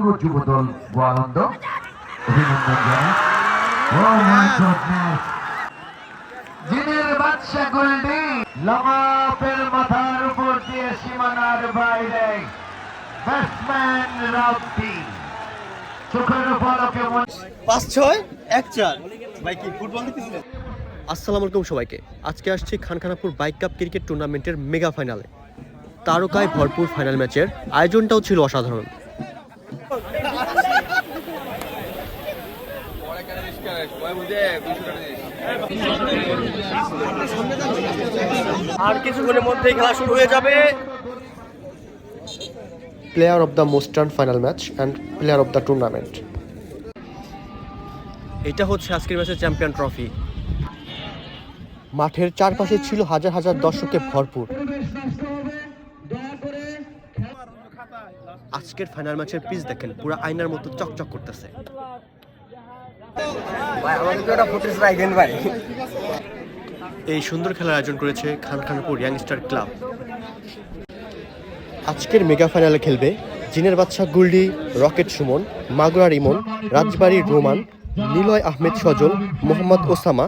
অভিনন্দন কি ফুটবল দেখতেছিলেন আসসালামু আলাইকুম সবাইকে। আজকে আসছি খানখানাপুর বাইক কাপ ক্রিকেট টুর্নামেন্টের মেগা ফাইনালে। তারকায় ভরপুর ফাইনাল ম্যাচের আয়োজনটাও ছিল অসাধারণ। আর কিছুক্ষণের মধ্যেই খেলা শুরু হয়ে যাবে। Player of the মোস্টার্ন final match and player of the tournament এটা হচ্ছে আজকের ম্যাচের চ্যাম্পিয়ন ট্রফি। মাঠের চারপাশে ছিল হাজার হাজার দর্শকে ভরপুর। আজকের ফাইনাল ম্যাচের পিচ দেখেন পুরো আয়নার মতো চকচক করতেছে। এই সুন্দর খেলার আয়োজন করেছে খানখানপুর ইয়াংস্টার ক্লাব। আজকের মেগা ফাইনালে খেলবে জিনের বাদশা গুল্ডি, রকেট সুমন, মাগুরার ইমন রাজবাড়ির রোমান, নিলয় আহমেদ সজল, মোহাম্মদ ওসামা,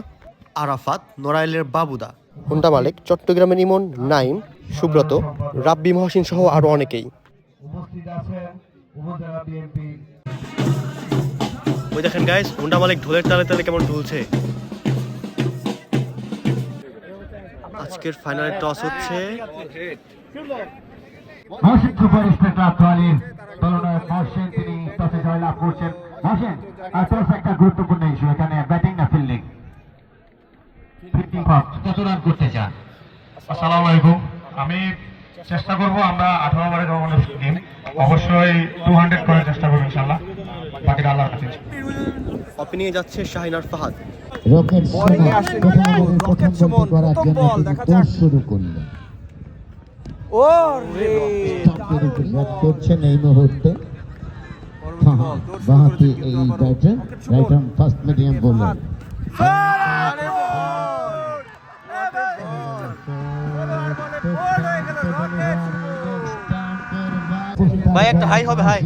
আরাফাত, নড়াইলের বাবুদা, হুন্ডা মালিক, চট্টগ্রামের ইমন, নাইম, সুব্রত, রাব্বি মহসিন সহ আরও অনেকেই। উপস্থিত আছেন উপজেলা বিএনপি ওই দেখেন গাইস হুন্ডা মালিক ঢোলের তালে তালে কেমন ঢুলছে। আজকের ফাইনালে টস হচ্ছে। মহসিন সুপার স্পেক্টার তোয়ালির তুলনায় মহসিন তিনি টসে জয়লাভ করছেন। মহসিন আর টস একটা গুরুত্বপূর্ণ ইস্যু এখানে ব্যাটিং না ফিল্ডিং ফিফটিং কত রান করতে চান? আসসালামু আলাইকুম। আমি চেষ্টা করব আমরা আঠারো ওভারে জমানো টিম অবশ্যই টু হান্ড্রেড করার চেষ্টা করব ইনশাল্লাহ বাকিটা আল্লাহর কাছে অপিনিয়ে যাচ্ছে শাহিনার ফাহাদ। করছেন এই মুহূর্তে। বাহাতি এই ব্যাটে রাইট ফার্স্ট মিডিয়াম বোলার ভাই, একটা হাই হবে, হাই।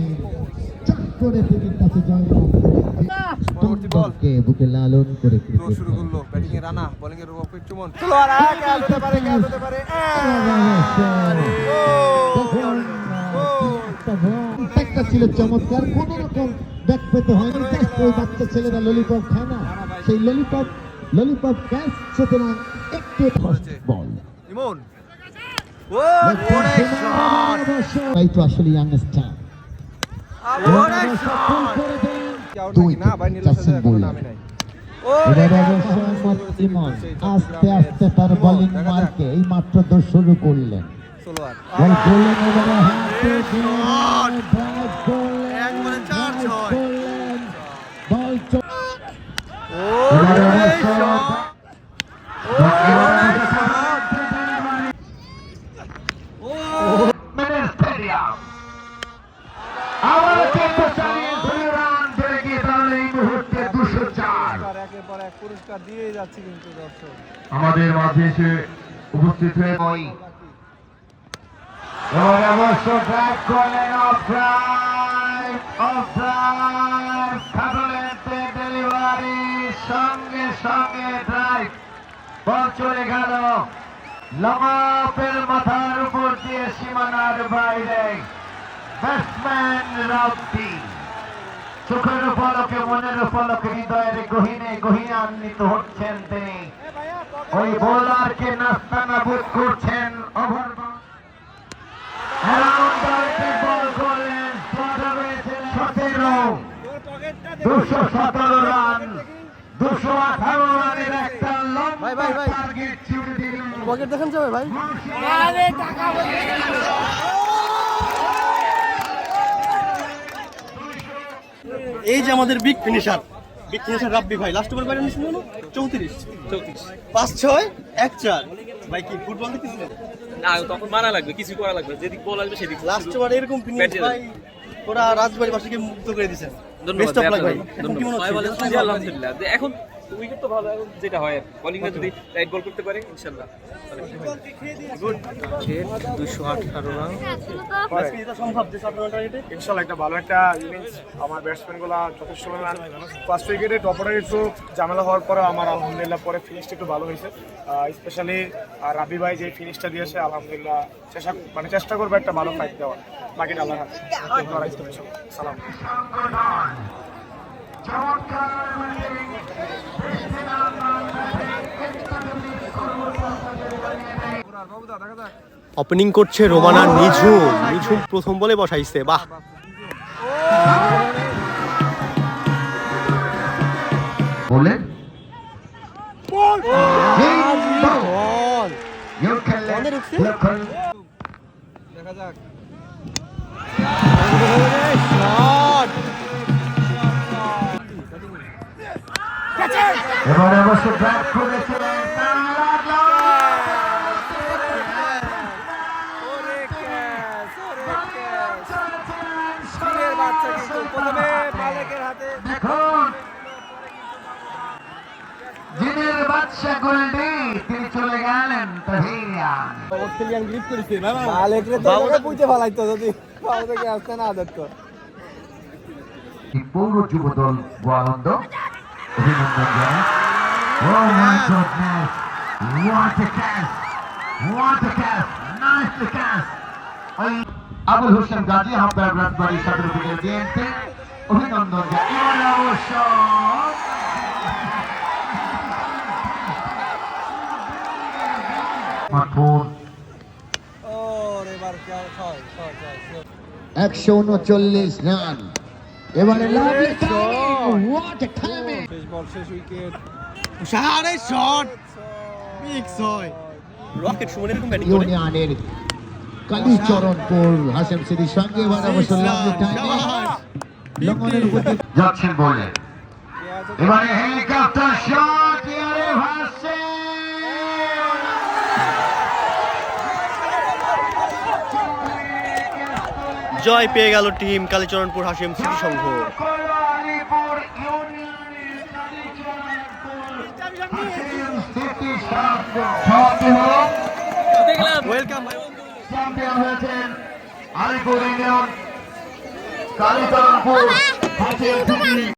করে কাছে করেছেন। স্টম্পকে বুকে লালন করে ক্রিকেট শুরু করল ব্যাটিং এ রানা বোলিং চুমন একটা ছিল চমৎকার কোন রকম ব্যাক পেতে হয়নি। ওই বাচ্চা ছেলেরা ললিপপ খায় না। সেই ললিপপ ললিপপ ক্যাচ সুতরাং একটু বল ইমন তো আসলে ইয়াংস্টার আস্তে আস্তে তার বোলিং মার্কে এই মাত্র দোষ শুরু করলেন বল পুরস্কার দিয়ে যাচ্ছে কিন্তু দর্শক। আমাদের মাঝে এসে উপস্থিত হয়ে এবার অবশ্য করলেন খাদলেতে ডেলিভারি সঙ্গে সঙ্গে ড্রাইভ বল চলে গেল। লমাপের মাথার উপর দিয়ে সীমানার বাইরে। ব্যাটসম্যান রাউটি চোখের পলকে মনের পলকে হৃদয়ের গহিনে গহিনান্বিত হচ্ছেন তিনি। ওই বোলারকে নাস্তা নাবুদ করছেন ওভার দুশো সতেরো রান দুশো আঠারো রানের একটা লম্বা ভাই, ভাই। টার্গেট ছুড়ে দিল পকেট দেখান যাবে ভাই। এই যে আমাদের big finisher big finisher Rabbi ভাই লাস্ট ওভার বাইরে নিয়েছিল চৌত্রিশ। চৌত্রিশ। পাঁচ ছয় এক চার। ভাই কি ফুটবল দেখতেছিলেন? না তখন মানা লাগবে কিছু করা লাগবে যেদিক বল আসবে সেদিক লাস্ট ওভার এরকম ফিনিশ ভাই ওরা রাজবাড়ি বাসীকে মুক্ত করে দিয়েছেন। ধন্যবাদ ভাই। এখন উইকেট তো ভালো এখন যেটা হয় বোলিংটা যদি রাইট বল করতে পারে ইনশাল্লাহ। দুশো আঠারো রান। ইনশাল্লাহ একটা ভালো একটা ইনিংস আমার ব্যাটসম্যানগুলা যথেষ্ট রান ফার্স্ট উইকেটে টপরে একটু ঝামেলা হওয়ার পরে আমার আলহামদুলিল্লাহ পরে ফিনিশটা একটু ভালো হয়েছে। স্পেশালি রাবি ভাই যে ফিনিশটা দিয়েছে আলহামদুলিল্লাহ চেষ্টা মানে চেষ্টা করব একটা ভালো ফাইট দেওয়ার। বাকিটা আল্লাহ। সালাম ওপেনিং করছে রোমানা নিঝুম। নিঝুম প্রথম বলে বসাইছে বাহ। লক্ষণ দেখা যাক। এবারে অবশ্য ব্যাট করেছিলেন জিনের বাদশা গোল্ডি তিনি চলে গেলেন তাহিয়ান মালিকরে তো এভাবে পুঁতে ফেলাইতো যদি বাবুদা ক্যাচটা না ধরতো পৌর যুব দল গোয়ালন্দ অভিনন্দন জানাই Oh my goodness! What a catch! What a catch! Nicely catch! ওই আবুল হোসেন গাজী হাম্পায়ার রাজবাড়ি সদর উপজেলা বিএনপি অভিনন্দন জানাই এবারে অবশ্য একশো উনচল্লিশ রান এবারে লাভলি হোয়াট এ বল শেষ উইকেট। সাড়ে শট। মিক্স হয় রকেট সুমন এরকম ব্যাটিং করে? ইউনিয়নের কালীচরণপুর হাসেম সিদ্দির সঙ্গে এবার অবশ্য লাভলি টাইমিং লঙ্ঘনের প্রতি যাচ্ছেন বলে। এবারে হেলিকপ্টার শট ভাসছে। জয় পেয়ে গেল টিম কালীচরণপুর হাসিম সিটি সংঘ আলিপুর ইউনিয়নের কালীচরণপুর হাসিম স্মৃতি সংঘ। সমাপ্তি হলো চ্যাম্পিয়ন হয়েছেন আলিপুর ইউনিয়ন কালীচরণপুর স্মৃতি